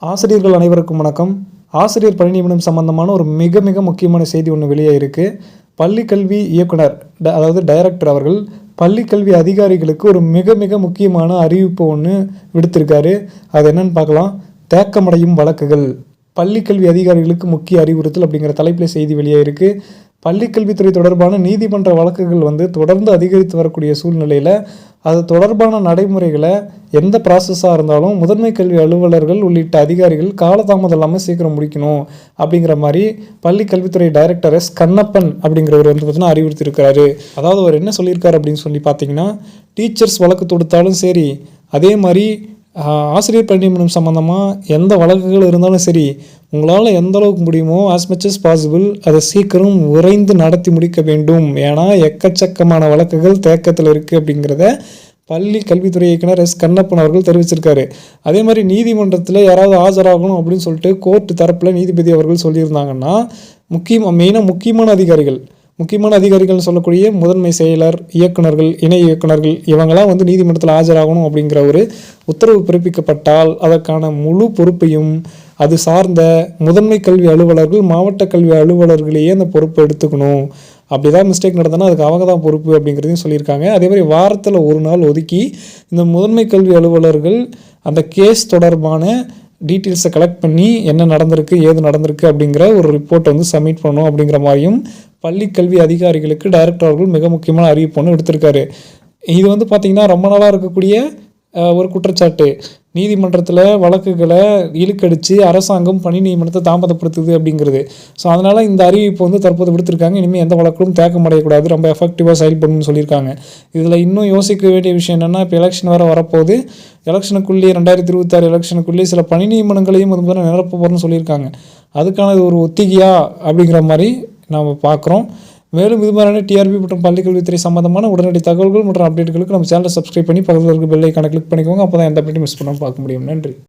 ஆசிரியர்கள் அனைவருக்கும் வணக்கம். ஆசிரியர் பணி நியமனம் சம்பந்தமான ஒரு மிக மிக முக்கியமான செய்தி ஒன்று வெளியே இருக்கு. பள்ளி கல்வி இயக்குனர் ட- அதாவது டைரக்டர் அவர்கள் பள்ளி கல்வி அதிகாரிகளுக்கு ஒரு மிக மிக முக்கியமான அறிவிப்பு ஒன்று விடுத்திருக்காரு. அது என்னன்னு பார்க்கலாம். தேக்கமடையும் வழக்குகள். பள்ளி கல்வி அதிகாரிகளுக்கு முக்கிய அறிவுறுத்தல் அப்படிங்கிற தலைப்பில் செய்தி வெளியே இருக்கு. பள்ளிக்கல்வித்துறை தொடர்பான நீதிமன்ற வழக்குகள் வந்து தொடர்ந்து அதிகரித்து வரக்கூடிய சூழ்நிலையில் அது தொடர்பான நடைமுறைகளை எந்த ப்ராசஸாக இருந்தாலும் முதன்மை கல்வி அலுவலர்கள் உள்ளிட்ட அதிகாரிகள் காலதாமதம் இல்லாமல் சீக்கிரம் முடிக்கணும் அப்படிங்கிற மாதிரி பள்ளி கல்வித்துறை டைரக்டர் எஸ் கண்ணப்பன் அப்படிங்கிறவர் வந்து பார்த்தீங்கன்னா அறிவுறுத்தியிருக்கிறாரு. அதாவது அவர் என்ன சொல்லியிருக்காரு அப்படின்னு சொல்லி பார்த்தீங்கன்னா டீச்சர்ஸ் வழக்கு தொடுத்தாலும் சரி அதே மாதிரி ஆசிரியர் பணி நியமனம் சம்மந்தமாக எந்த வழக்குகள் இருந்தாலும் சரி உங்களால் எந்த அளவுக்கு முடியுமோ ஆஸ் மச் அஸ் பாசிபிள் அதை சீக்கிரம் விரைந்து நடத்தி முடிக்க வேண்டும். ஏன்னா எக்கச்சக்கமான வழக்குகள் தேக்கத்தில் இருக்குது அப்படிங்கிறத பள்ளி கல்வித்துறை இயக்குனர் எஸ். கண்ணப்பன் அவர்கள் தெரிவிச்சிருக்காரு. அதே மாதிரி நீதிமன்றத்தில் யாராவது ஆஜராகணும் அப்படின்னு சொல்லிட்டு கோர்ட்டு தரப்பில் நீதிபதி அவர்கள் சொல்லியிருந்தாங்கன்னா முக்கியம் மெயினாக முக்கியமான அதிகாரிகள் முக்கியமான அதிகாரிகள்னு சொல்லக்கூடிய முதன்மை செயலர் இயக்குனர்கள் இணை இயக்குனர்கள் இவங்களாம் வந்து நீதிமன்றத்தில் ஆஜராகணும் அப்படிங்கிற ஒரு உத்தரவு பிறப்பிக்கப்பட்டால் அதற்கான முழு பொறுப்பையும் அது சார்ந்த முதன்மை கல்வி அலுவலர்கள் மாவட்ட கல்வி அலுவலர்களையே அந்த பொறுப்பை எடுத்துக்கணும். அப்படிதான் மிஸ்டேக் நடந்தனா அதுக்கு அவங்க தான் பொறுப்பு அப்படிங்கிறதையும் சொல்லியிருக்காங்க. அதே மாதிரி வாரத்தில் ஒரு நாள் ஒதுக்கி இந்த முதன்மை கல்வி அலுவலர்கள் அந்த கேஸ் தொடர்பான டீட்டெயில்ஸை கலெக்ட் பண்ணி என்ன நடந்திருக்கு ஏது நடந்திருக்கு அப்படிங்கிற ஒரு ரிப்போர்ட் வந்து சப்மிட் பண்ணணும் அப்படிங்கிற மாதிரியும் பள்ளி கல்வி அதிகாரிகளுக்கு டைரக்டர்கள் அவர்கள் மிக முக்கியமான அறிவிப்பு ஒன்று எடுத்திருக்காரு. இது வந்து பார்த்திங்கன்னா ரொம்ப நாளாக இருக்கக்கூடிய ஒரு குற்றச்சாட்டு. நீதிமன்றத்தில் வழக்குகளை இழுக்கடிச்சு அரசாங்கம் பணி நியமனத்தை தாமதப்படுத்துது அப்படிங்கிறது. ஸோ அதனால் இந்த அறிவிப்பு வந்து தற்போது விடுத்திருக்காங்க. இனிமேல் எந்த வழக்கிலும் தேக்கம் அடையக்கூடாது ரொம்ப எஃபெக்டிவாக செயல்படணும்னு சொல்லியிருக்காங்க. இதில் இன்னும் யோசிக்க வேண்டிய விஷயம் என்னென்னா இப்போ எலெக்ஷன் வேறு வரப்போகுது. எலெக்ஷனுக்குள்ளேயே ரெண்டாயிரத்தி இருபத்தாறு எலெக்ஷனுக்குள்ளேயே சில பணி நியமனங்களையும் வந்து பார்த்தீங்கன்னா நிரப்ப போகிறோன்னு சொல்லியிருக்காங்க. அதுக்கான இது ஒரு ஒத்திகையா அப்படிங்கிற மாதிரி நாம் பார்க்குறோம் மேலும் இது மாதிரியான டிஆர்பி மற்றும் பள்ளிக்கல்வித்துறை சம்பந்தமான உடனடி தகவல்கள் மற்றும் அப்டேட்டுகளுக்கு நம்ம சேனலை சப்ஸ்கிரைப் பண்ணி பக்கத்தில் இருக்க பெல்லை கணக்கு கிளிக் பண்ணிக்கோங்க. அப்போ தான் எந்த அப்டேட்டும் மிஸ் பண்ணாமல் பார்க்க முடியும். நன்றி.